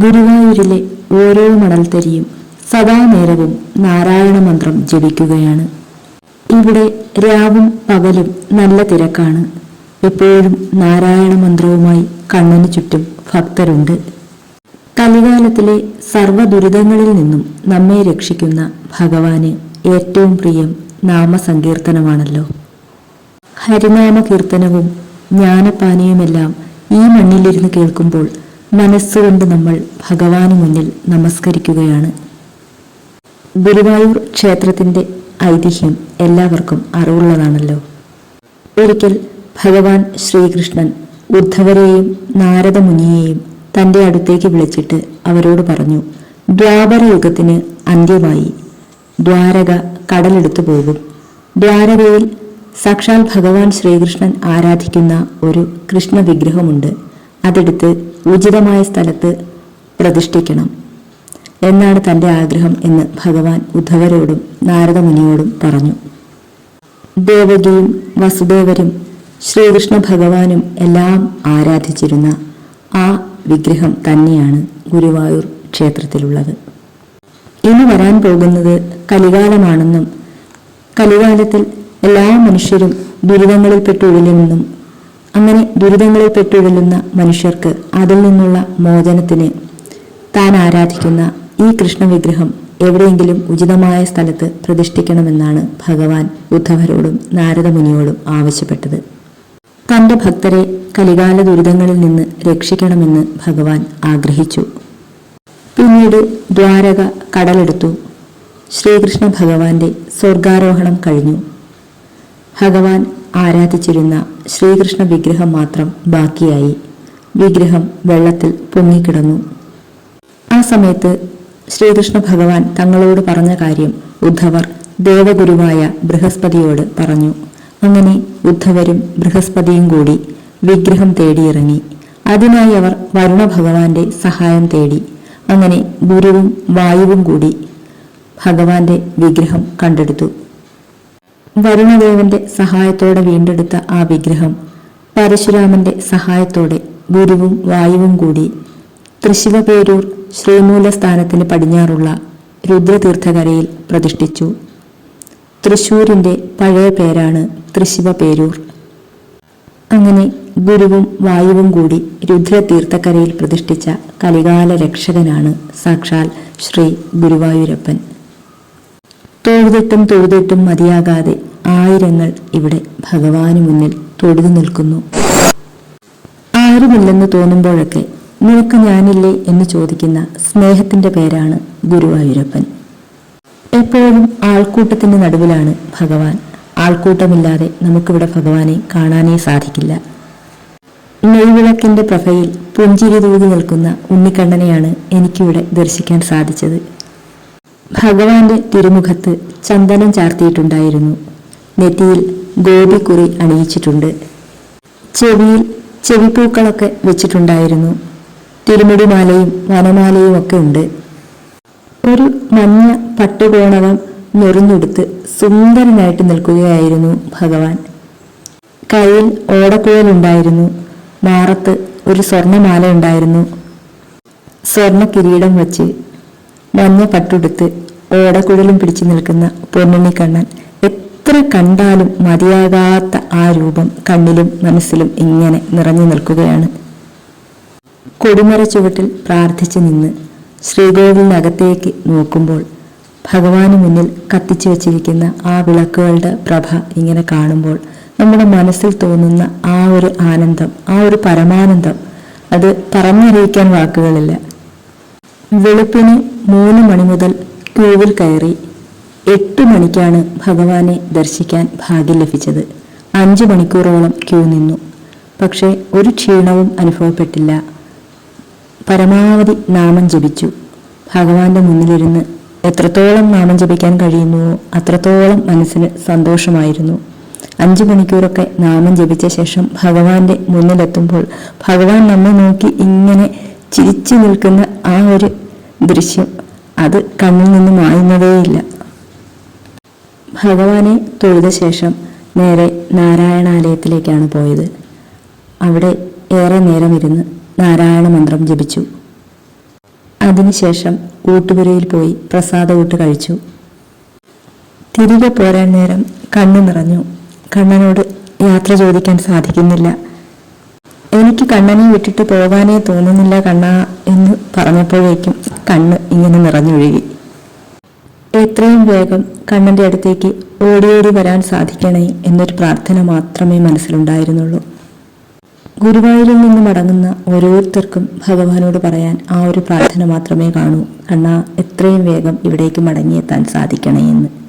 ഗുരുവായൂരിലെ ഓരോ മണൽത്തരിയും സദാനേരവും നാരായണ മന്ത്രം ജപിക്കുകയാണ്. ഇവിടെ രാവും പകലും നല്ല തിരക്കാണ്. എപ്പോഴും നാരായണ മന്ത്രവുമായി കണ്ണിന് ചുറ്റും ഭക്തരുണ്ട്. കലികാലത്തിലെ സർവ ദുരിതങ്ങളിൽ നിന്നും നമ്മെ രക്ഷിക്കുന്ന ഭഗവാന് ഏറ്റവും പ്രിയം നാമസങ്കീർത്തനമാണല്ലോ. ഹരിനാമ കീർത്തനവും ജ്ഞാനപാനീയമെല്ലാം ഈ മണ്ണിലിരുന്ന് കേൾക്കുമ്പോൾ മനസ്സുകൊണ്ട് നമ്മൾ ഭഗവാന് മുന്നിൽ നമസ്കരിക്കുകയാണ്. ഗുരുവായൂർ ക്ഷേത്രത്തിന്റെ ഐതിഹ്യം എല്ലാവർക്കും അറിവുള്ളതാണല്ലോ. ഒരിക്കൽ ഭഗവാൻ ശ്രീകൃഷ്ണൻ ഉദ്ധവരെയും നാരദ തന്റെ അടുത്തേക്ക് വിളിച്ചിട്ട് അവരോട് പറഞ്ഞു ദ്വാപര യുഗത്തിന് അന്ത്യമായി. ദ്വാരക കടലെടുത്തു പോകും. ദ്വാരകയിൽ സാക്ഷാൽ ഭഗവാൻ ശ്രീകൃഷ്ണൻ ആരാധിക്കുന്ന ഒരു കൃഷ്ണ വിഗ്രഹമുണ്ട്. അതെടുത്ത് ഉചിതമായ സ്ഥലത്ത് പ്രതിഷ്ഠിക്കണം. എന്നാണ് തന്റെ ആഗ്രഹം എന്ന് ഭഗവാൻ ഉദ്ധവരോടും നാരദമുനിയോടും പറഞ്ഞു. ദേവകിയും വസുദേവരും ശ്രീകൃഷ്ണ ഭഗവാനും എല്ലാം ആരാധിച്ചിരുന്ന ആ വിഗ്രഹം തന്നെയാണ് ഗുരുവായൂർ ക്ഷേത്രത്തിലുള്ളത്. ഇനി വരാൻ പോകുന്നത് കലികാലമാണെന്നും കലികാലത്തിൽ എല്ലാ മനുഷ്യരും ദുരിതങ്ങളിൽപ്പെട്ടുഴലുമെന്നും അങ്ങനെ ദുരിതങ്ങളിൽപ്പെട്ടുഴലുന്ന മനുഷ്യർക്ക് അതിൽ നിന്നുള്ള മോചനത്തിന് താൻ ആരാധിക്കുന്ന ഈ കൃഷ്ണവിഗ്രഹം എവിടെയെങ്കിലും ഉചിതമായ സ്ഥലത്ത് പ്രതിഷ്ഠിക്കണമെന്നാണ് ഭഗവാൻ ഉദ്ധവരോടും നാരദമുനിയോടും ആവശ്യപ്പെട്ടത്. തന്റെ ഭക്തരെ കലികാല ദുരിതങ്ങളിൽ നിന്ന് രക്ഷിക്കണമെന്ന് ഭഗവാൻ ആഗ്രഹിച്ചു. പിന്നീട് ദ്വാരക കടലെടുത്തു. ശ്രീകൃഷ്ണ ഭഗവാന്റെ സ്വർഗാരോഹണം കഴിഞ്ഞു. ഭഗവാൻ ആരാധിച്ചിരുന്ന ശ്രീകൃഷ്ണ വിഗ്രഹം മാത്രം ബാക്കിയായി. വിഗ്രഹം വെള്ളത്തിൽ പൊങ്ങിക്കിടന്നു. ആ സമയത്ത് ശ്രീകൃഷ്ണ ഭഗവാൻ തങ്ങളോട് പറഞ്ഞ കാര്യം ഉദ്ധവർ ദേവഗുരുവായ ബൃഹസ്പതിയോട് പറഞ്ഞു. അങ്ങനെ ഉദ്ധവരും ബൃഹസ്പതിയും കൂടി വിഗ്രഹം തേടിയിറങ്ങി. അതിനായി അവർ വരുണ ഭഗവാന്റെ സഹായം തേടി. അങ്ങനെ ഗുരുവും വായുവും കൂടി ഭഗവാന്റെ വിഗ്രഹം കണ്ടെടുത്തു. വരുണദേവന്റെ സഹായത്തോടെ വീണ്ടെടുത്ത ആ വിഗ്രഹം പരശുരാമന്റെ സഹായത്തോടെ ഗുരുവും വായുവും കൂടി തൃശിവപേരൂർ ശ്രീമൂലസ്ഥാനത്തിന് പടിഞ്ഞാറുള്ള രുദ്രതീർത്ഥകരയിൽ പ്രതിഷ്ഠിച്ചു. തൃശൂരിന്റെ പഴയ പേരാണ് തൃശിവപേരൂർ. അങ്ങനെ ഗുരുവും വായുവും കൂടി രുദ്രതീർത്ഥക്കരയിൽ പ്രതിഷ്ഠിച്ച കലികാല രക്ഷകനാണ് സാക്ഷാൽ ശ്രീ ഗുരുവായൂരപ്പൻ. തൊഴുതിട്ടും തൊഴുതിട്ടും മതിയാകാതെ ആയിരങ്ങൾ ഇവിടെ ഭഗവാന് മുന്നിൽ തൊഴുതു നിൽക്കുന്നു. ആരുമില്ലെന്ന് തോന്നുമ്പോഴൊക്കെ നിനക്ക് ഞാനില്ലേ എന്ന് ചോദിക്കുന്ന സ്നേഹത്തിന്റെ പേരാണ് ഗുരുവായൂരപ്പൻ എപ്പോഴും ആൾക്കൂട്ടത്തിന്റെ നടുവിലാണ് ഭഗവാൻ. ആൾക്കൂട്ടമില്ലാതെ നമുക്കിവിടെ ഭഗവാനെ കാണാനേ സാധിക്കില്ല. നെയ്വിളക്കിന്റെ പ്രഭയിൽ പുഞ്ചിരി തൂകി നിൽക്കുന്ന ഉണ്ണിക്കണ്ണനെയാണ് എനിക്കിവിടെ ദർശിക്കാൻ സാധിച്ചത്. ഭഗവാന്റെ തിരുമുഖത്ത് ചന്ദനം ചാർത്തിയിട്ടുണ്ടായിരുന്നു. നെറ്റിയിൽ ഗോപിക്കുറി അണിയിച്ചിട്ടുണ്ട്. ചെവിയിൽ ചെവിപ്പൂക്കളൊക്കെ വെച്ചിട്ടുണ്ടായിരുന്നു. തിരുമുടിമാലയും വനമാലയും ഒക്കെ ഉണ്ട്. ഒരു മഞ്ഞ പട്ടുകോണകം ഞൊറിഞ്ഞെടുത്ത് സുന്ദരനായിട്ട് നിൽക്കുകയായിരുന്നു ഭഗവാൻ. കയ്യിൽ ഓടക്കുഴലുണ്ടായിരുന്നു. മാറത്ത് ഒരു സ്വർണമാല ഉണ്ടായിരുന്നു. സ്വർണ കിരീടം വച്ച് മഞ്ഞ പട്ടുടുത്ത് ഓടക്കുഴലും പിടിച്ചു നിൽക്കുന്ന കണ്ണൻ എത്ര കണ്ടാലും മതിയാകാത്ത ആ രൂപം കണ്ണിലും മനസ്സിലും ഇങ്ങനെ നിറഞ്ഞു നിൽക്കുകയാണ്. കൊടിമര ചുവട്ടിൽ പ്രാർത്ഥിച്ചു നിന്ന് ശ്രീകോവിലിനകത്തേക്ക് നോക്കുമ്പോൾ ഭഗവാന് മുന്നിൽ കത്തിച്ചു വച്ചിരിക്കുന്ന ആ വിളക്കുകളുടെ പ്രഭ ഇങ്ങനെ കാണുമ്പോൾ നമ്മുടെ മനസ്സിൽ തോന്നുന്ന ആ ഒരു ആനന്ദം ആ ഒരു പരമാനന്ദം അത് പറഞ്ഞറിയിക്കാൻ വാക്കുകളില്ല. വെളുപ്പിന് മൂന്ന് മണി മുതൽ ക്യൂവിൽ കയറി എട്ട് മണിക്കാണ് ഭഗവാനെ ദർശിക്കാൻ ഭാഗ്യം ലഭിച്ചത്. അഞ്ച് മണിക്കൂറോളം ക്യൂ നിന്നു. പക്ഷേ ഒരു ക്ഷീണവും അനുഭവപ്പെട്ടില്ല. പരമാവധി നാമം ജപിച്ചു. ഭഗവാന്റെ മുന്നിലിരുന്ന് എത്രത്തോളം നാമം ജപിക്കാൻ കഴിയുന്നുവോ അത്രത്തോളം മനസ്സിന് സന്തോഷമായിരുന്നു. അഞ്ച് മണിക്കൂറൊക്കെ നാമം ജപിച്ച ശേഷം ഭഗവാന്റെ മുന്നിലെത്തുമ്പോൾ ഭഗവാൻ നമ്മെ നോക്കി ഇങ്ങനെ ചിരിച്ചു നിൽക്കുന്ന ആ ഒരു ദൃശ്യം. അത് കണ്ണിൽ നിന്ന് മായുന്നതേയില്ല ഭഗവാനെ തൊഴുത ശേഷം നേരെ നാരായണാലയത്തിലേക്കാണ് പോയത്. അവിടെ ഏറെ നേരം ഇരുന്ന് നാരായണ മന്ത്രം ജപിച്ചു. അതിനുശേഷം ഊട്ടുപുരയിൽ പോയി പ്രസാദ ഊട്ട് കഴിച്ചു. തിരികെ പോരാൻ നേരം കണ്ണു നിറഞ്ഞു. കണ്ണനോട് യാത്ര ചോദിക്കാൻ സാധിക്കുന്നില്ല. എനിക്ക് കണ്ണനെ വിട്ടിട്ട് പോകാനേ തോന്നുന്നില്ല കണ്ണ എന്ന് പറഞ്ഞപ്പോഴേക്കും കണ്ണ് ഇങ്ങനെ നിറഞ്ഞൊഴുകി. എത്രയും വേഗം കണ്ണന്റെ അടുത്തേക്ക് ഓടി ഓടി വരാൻ സാധിക്കണേ എന്നൊരു പ്രാർത്ഥന മാത്രമേ മനസ്സിലുണ്ടായിരുന്നുള്ളൂ. ഗുരുവായൂരിൽ നിന്ന് മടങ്ങുന്ന ഓരോരുത്തർക്കും ഭഗവാനോട് പറയാൻ ആ ഒരു പ്രാർത്ഥന മാത്രമേ കാണൂ. കണ്ണ എത്രയും വേഗം ഇവിടേക്ക് മടങ്ങിയെത്താൻ സാധിക്കണേ എന്ന്.